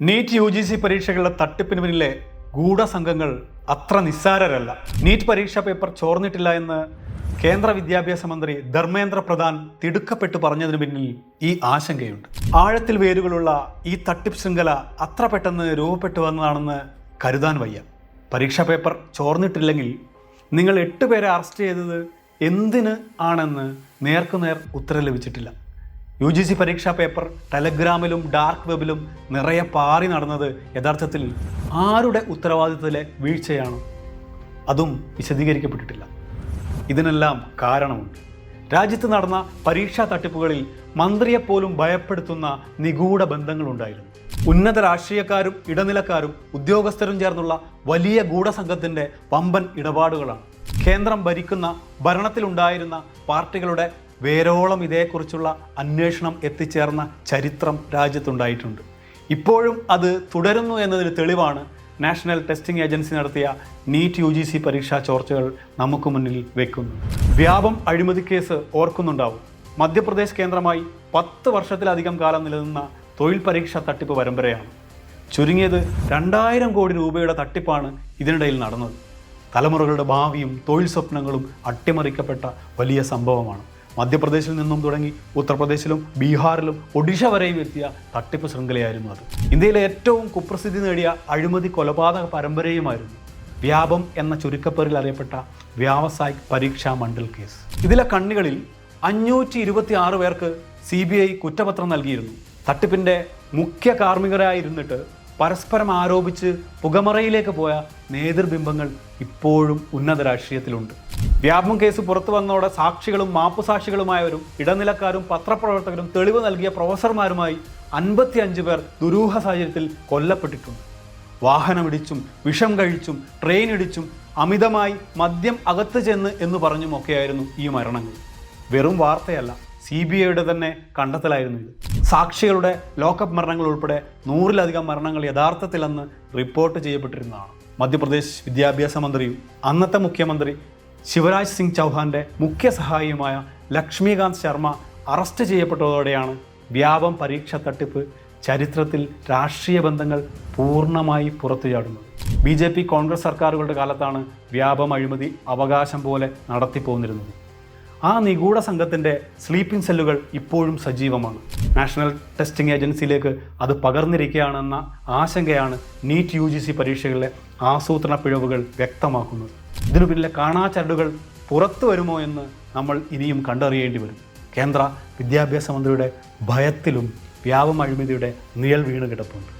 NEET U G C പരീക്ഷകളുടെ തട്ടിപ്പിന് പിന്നിലെ ഗൂഢസംഘങ്ങൾ അത്ര നിസ്സാരരല്ല. നീറ്റ് പരീക്ഷാ പേപ്പർ ചോർന്നിട്ടില്ല എന്ന് കേന്ദ്ര വിദ്യാഭ്യാസ മന്ത്രി ധർമ്മേന്ദ്ര പ്രധാൻ തിടുക്കപ്പെട്ട് പറഞ്ഞതിന് പിന്നിൽ ഈ ആശങ്കയുണ്ട്. ആഴത്തിൽ വേരുകളുള്ള ഈ തട്ടിപ്പ് ശൃംഖല അത്ര പെട്ടെന്ന് രൂപപ്പെട്ടു വന്നതാണെന്ന് കരുതാൻ വയ്യ. പരീക്ഷാ പേപ്പർ ചോർന്നിട്ടില്ലെങ്കിൽ നിങ്ങൾ എട്ട് പേരെ അറസ്റ്റ് ചെയ്തത് എന്തിന് ആണെന്ന് നേർക്കുനേർ ഉത്തരം ലഭിച്ചിട്ടില്ല. യു ജി സി പരീക്ഷാ പേപ്പർ ടെലഗ്രാമിലും ഡാർക്ക് വെബിലും നിറയെ പാറി നടന്നത് യഥാർത്ഥത്തിൽ ആരുടെ ഉത്തരവാദിത്തത്തിലെ വീഴ്ചയാണ്? അതും വിശദീകരിക്കപ്പെട്ടിട്ടില്ല. ഇതിനെല്ലാം കാരണമുണ്ട്. രാജ്യത്ത് നടന്ന പരീക്ഷാ തട്ടിപ്പുകളിൽ മന്ത്രിയെപ്പോലും ഭയപ്പെടുത്തുന്ന നിഗൂഢ ബന്ധങ്ങളുണ്ടായിരുന്നു. ഉന്നത രാഷ്ട്രീയക്കാരും ഇടനിലക്കാരും ഉദ്യോഗസ്ഥരും ചേർന്നുള്ള വലിയ ഗൂഢസംഘത്തിന്റെ വമ്പൻ ഇടപാടുകളാണ്. കേന്ദ്രം ഭരിക്കുന്ന ഭരണത്തിലുണ്ടായിരുന്ന പാർട്ടികളുടെ വേരോളം ഇതേക്കുറിച്ചുള്ള അന്വേഷണം എത്തിച്ചേർന്ന ചരിത്രം രാജ്യത്തുണ്ടായിട്ടുണ്ട്. ഇപ്പോഴും അത് തുടരുന്നു എന്നതിന് തെളിവാണ് നാഷണൽ ടെസ്റ്റിംഗ് ഏജൻസി നടത്തിയ നീറ്റ് യു ജി സി പരീക്ഷാ ചോർച്ചകൾ നമുക്ക് മുന്നിൽ വെക്കുന്നു വ്യാപം അഴിമതി കേസ് ഓർക്കുന്നുണ്ടാവും. മധ്യപ്രദേശ് കേന്ദ്രമായി പത്ത് വർഷത്തിലധികം കാലം നിലനിന്ന തൊഴിൽ പരീക്ഷാ തട്ടിപ്പ് പരമ്പരയാണ്. ചുരുങ്ങിയത് രണ്ടായിരം കോടി രൂപയുടെ തട്ടിപ്പാണ് ഇതിനിടയിൽ നടന്നത്. തലമുറകളുടെ ഭാവിയും തൊഴിൽ സ്വപ്നങ്ങളും അട്ടിമറിക്കപ്പെട്ട വലിയ സംഭവമാണ്. മധ്യപ്രദേശിൽ നിന്നും തുടങ്ങി ഉത്തർപ്രദേശിലും ബീഹാറിലും ഒഡീഷ വരെയും എത്തിയ തട്ടിപ്പ് ശൃംഖലയായിരുന്നു അത്. ഇന്ത്യയിലെ ഏറ്റവും കുപ്രസിദ്ധി നേടിയ അഴിമതി കൊലപാതക പരമ്പരയുമായിരുന്നു വ്യാപം എന്ന ചുരുക്കപ്പേരിൽ അറിയപ്പെട്ട വ്യാവസായിക് പരീക്ഷാ മണ്ഡൽ കേസ്. ഇതിലെ കണ്ണികളിൽ അഞ്ഞൂറ്റി ഇരുപത്തി ആറ് പേർക്ക് സി ബി ഐ കുറ്റപത്രം നൽകിയിരുന്നു. തട്ടിപ്പിന്റെ മുഖ്യ കാർമ്മികരായിരുന്നിട്ട് പരസ്പരം ആരോപിച്ച് പുകമറയിലേക്ക് പോയ നേതൃബിംബങ്ങൾ ഇപ്പോഴും ഉന്നത രാഷ്ട്രീയത്തിലുണ്ട് വ്യാപം കേസ് പുറത്തു വന്നതോടെ സാക്ഷികളും മാപ്പുസാക്ഷികളുമായവരും ഇടനിലക്കാരും പത്രപ്രവർത്തകരും തെളിവ് നൽകിയ പ്രൊഫസർമാരുമായി അൻപത്തി അഞ്ച് പേർ ദുരൂഹ സാഹചര്യത്തിൽ കൊല്ലപ്പെട്ടിട്ടുണ്ട്. വാഹനമിടിച്ചും വിഷം കഴിച്ചും ട്രെയിൻ ഇടിച്ചും അമിതമായി മദ്യം അകത്ത് ചെന്ന് എന്ന് പറഞ്ഞുമൊക്കെയായിരുന്നു ഈ മരണങ്ങൾ. വെറും വാർത്തയല്ല സി ബി ഐയുടെ തന്നെ കണ്ടെത്തലായിരുന്നു ഇത്. സാക്ഷികളുടെ ലോക്കപ്പ് മരണങ്ങൾ ഉൾപ്പെടെ നൂറിലധികം മരണങ്ങൾ യഥാർത്ഥത്തിലെന്ന് റിപ്പോർട്ട് ചെയ്യപ്പെട്ടിരുന്നതാണ്. മധ്യപ്രദേശ് വിദ്യാഭ്യാസ മന്ത്രിയും അന്നത്തെ മുഖ്യമന്ത്രി ശിവരാജ് സിംഗ് ചൗഹാന്റെ മുഖ്യ സഹായിയുമായ ലക്ഷ്മികാന്ത് ശർമ്മ അറസ്റ്റ് ചെയ്യപ്പെട്ടതോടെയാണ് വ്യാപം പരീക്ഷ തട്ടിപ്പ് ചരിത്രത്തിൽ രാഷ്ട്രീയ ബന്ധങ്ങൾ പൂർണമായി പുറത്തു ചാടുന്നത് ബി ജെ പി കോൺഗ്രസ് സർക്കാരുകളുടെ കാലത്താണ് വ്യാപം അഴിമതി അവകാശം പോലെ നടത്തിപ്പോന്നിരുന്നത്. ആ നിഗൂഢ സംഘത്തിന്റെ സ്ലീപ്പിംഗ് സെല്ലുകൾ ഇപ്പോഴും സജീവമാണ്. നാഷണൽ ടെസ്റ്റിംഗ് ഏജൻസിയിലേക്ക് അത് പകർന്നിരിക്കുകയാണെന്ന ആശങ്കയാണ് നീറ്റ് യു ജി സി പരീക്ഷകളിലെ ആസൂത്രണ പിഴവുകൾ വ്യക്തമാക്കുന്നത്. ഇതിനു പിന്നിലെ കാണാച്ചരടുകൾ പുറത്തു വരുമോ എന്ന് നമ്മൾ ഇനിയും കണ്ടറിയേണ്ടി വരും. കേന്ദ്ര വിദ്യാഭ്യാസ മന്ത്രിയുടെ ഭയത്തിലും വ്യാപം അഴിമതിയുടെ നിഴൽ വീണ് കിടപ്പുണ്ട്.